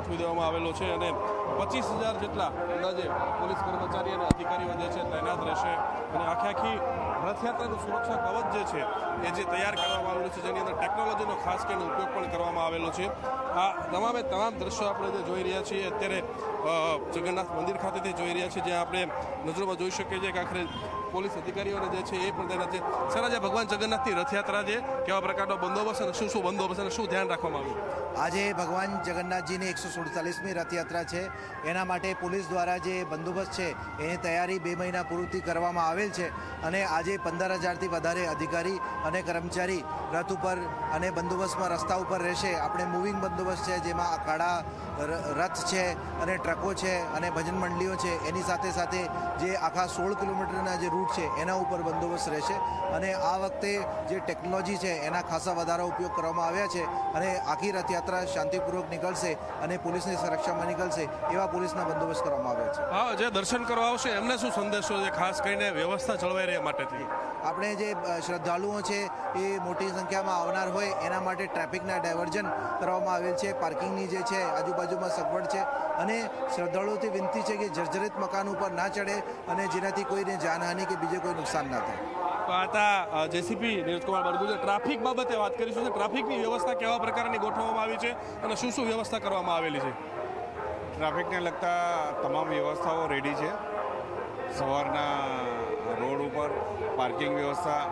ગોઠવી દેવામાં આવેલો છે અને પચીસ હજાર જેટલા અંદાજે પોલીસ કર્મચારી અને અધિકારીઓ જે છે તૈનાત રહેશે. અને આખી આખી રથયાત્રાનું સુરક્ષા કવચ જે છે, એ જે તૈયાર કરવામાં આવેલું છે, જેની અંદર ટેકનોલોજીનો ખાસ કરીને ઉપયોગ પણ કરવામાં આવેલો છે. આ તમામે તમામ દ્રશ્યો આપણે જે જોઈ રહ્યા છીએ, અત્યારે જગન્નાથ મંદિર ખાતેથી જોઈ રહ્યા છીએ, જ્યાં આપણે નજરોમાં જોઈ શકીએ છીએ કે આખરે પોલીસ અધિકારીઓને જે છે, એ પણ તૈનાત છે સર આજે ભગવાન જગન્નાથની રથયાત્રા છે, કેવા પ્રકારનો બંદોબસ્ત અને શું શું બંદોબસ્ત અને શું ધ્યાન રાખવામાં આવ્યું? આજે ભગવાન જગન્નાથજીની એકસો સુડતાલીસમી રથયાત્રા છે. એના માટે પોલીસ દ્વારા જે બંદોબસ્ત છે, એની તૈયારી બે મહિના પૂરતી કરવામાં આવેલ છે અને આજે પંદર હજારથી વધારે અધિકારી અને કર્મચારી રથ ઉપર અને બંદોબસ્તમાં રસ્તા ઉપર રહેશે. આપણે મૂવિંગ બંદોબસ્ત છે, જેમાં અખાડા રથ છે અને ટ્રકો છે અને ભજન મંડળીઓ છે. એની સાથે સાથે જે આખા સોળ કિલોમીટરના જે રૂટ છે, એના ઉપર બંદોબસ્ત રહેશે. અને આ વખતે જે ટેકનોલોજી છે, એના ખાસા વધારા ઉપયોગ કરવામાં આવ્યા છે અને આખી રથયાત્રા શાંતિપૂર્વક નીકળશે અને પોલીસની સુરક્ષામાં નીકળશે એવા પોલીસના બંદોબસ્ત કરવામાં આવ્યા છે. હા, જે દર્શન કરવા આવશે, એમને શું સંદેશો છે? ખાસ કરીને વ્યવસ્થા જળવાઈ રહે માટેથી. આપણે જે શ્રદ્ધાળુઓ છે એ મોટી સંખ્યામાં આવનાર હોય એના માટે ટ્રાફિકના ડાયવર્ઝન કરવામાં આવેલ છે. પાર્કિંગની જે છે આજુબાજુમાં સગવડ છે. અને શ્રદ્ધાળુઓથી વિનંતી છે કે જર્જરિત મકાન ઉપર ના ચડે અને જેનાથી કોઈને જાનહાનિ કે બીજે કોઈ નુકસાન ના થાય. હતા જેસીપી નીરજકુમાર બરગુજે ટ્રાફિક બાબતે વાત કરીશું તો ટ્રાફિકની વ્યવસ્થા કેવા પ્રકારની ગોઠવવામાં આવી છે અને શું શું વ્યવસ્થા કરવામાં આવેલી છે? ટ્રાફિકને લગતા તમામ વ્યવસ્થાઓ રેડી છે. સવારના પાર્કિંગ વ્યવસ્થા,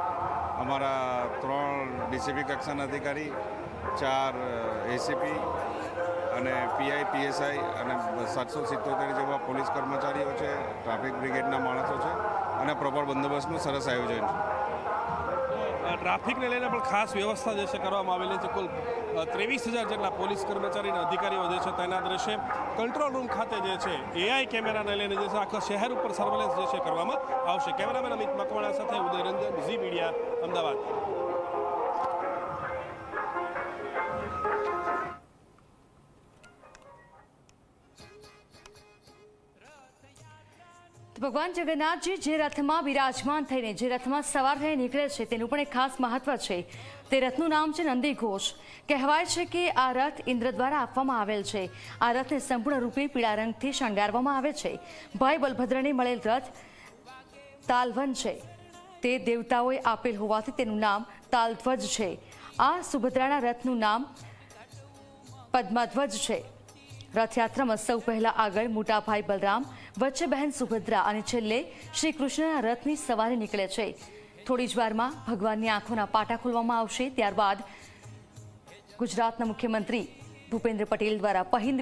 અમારા ત્રણ ડીસીપી કક્ષાના અધિકારી, ચાર એસીપી અને પીઆઈ, પીએસઆઈ અને સાતસો સિત્તોતેર જેવા પોલીસ કર્મચારીઓ છે, ટ્રાફિક બ્રિગેડના માણસો છે અને પ્રોપર બંદોબસ્તનું સરસ આયોજન છે. ટ્રાફિકને લઈને પણ ખાસ વ્યવસ્થા જે છે કરવામાં આવેલી છે. કુલ ત્રેવીસ હજાર જેટલા પોલીસ કર્મચારી અને અધિકારીઓ જે છે તૈનાત રહેશે કંટ્રોલ રૂમ ખાતે જે છે એઆઈ કેમેરાને લઈને જે છે આખા શહેર ઉપર સર્વેલન્સ જે છે કરવામાં આવશે. કેમેરામેન અમિત મકવાણા સાથે ઉદય રંજન ઝી મીડિયા, અમદાવાદ. ભગવાન જગન્નાથજી જે રથમાં બિરાજમાન થઈને, જે રથમાં સવાર થઈને નીકળે છે, તેનું પણ એક ખાસ મહત્વ છે. તે રથનું નામ છે નંદી ઘોષ. કહેવાય છે કે આ રથ ઇન્દ્ર દ્વારા આપવામાં આવેલ છે. આ રથને સંપૂર્ણ રૂપે પીળા રંગથી શણગારવામાં આવે છે. ભાઈ બલભદ્રને મળેલ રથ તાલવન છે. તે દેવતાઓએ આપેલ હોવાથી તેનું નામ તાલધ્વજ છે. આ સુભદ્રાના રથનું નામ પદ્માધ્વજ છે. રથયાત્રામાં સૌ પહેલા આગળ મોટા ભાઈ બલરામ વચ્ચે બહેન સુભદ્રા અને છેલ્લે શ્રી કૃષ્ણના રથની સવારે નીકળે છે. થોડી જ વારમાં ભગવાનની આંખોના પાટા ખોલવામાં આવશે. ત્યારબાદ ગુજરાતના મુખ્યમંત્રી ભૂપેન્દ્ર પટેલ દ્વારા પહિંદ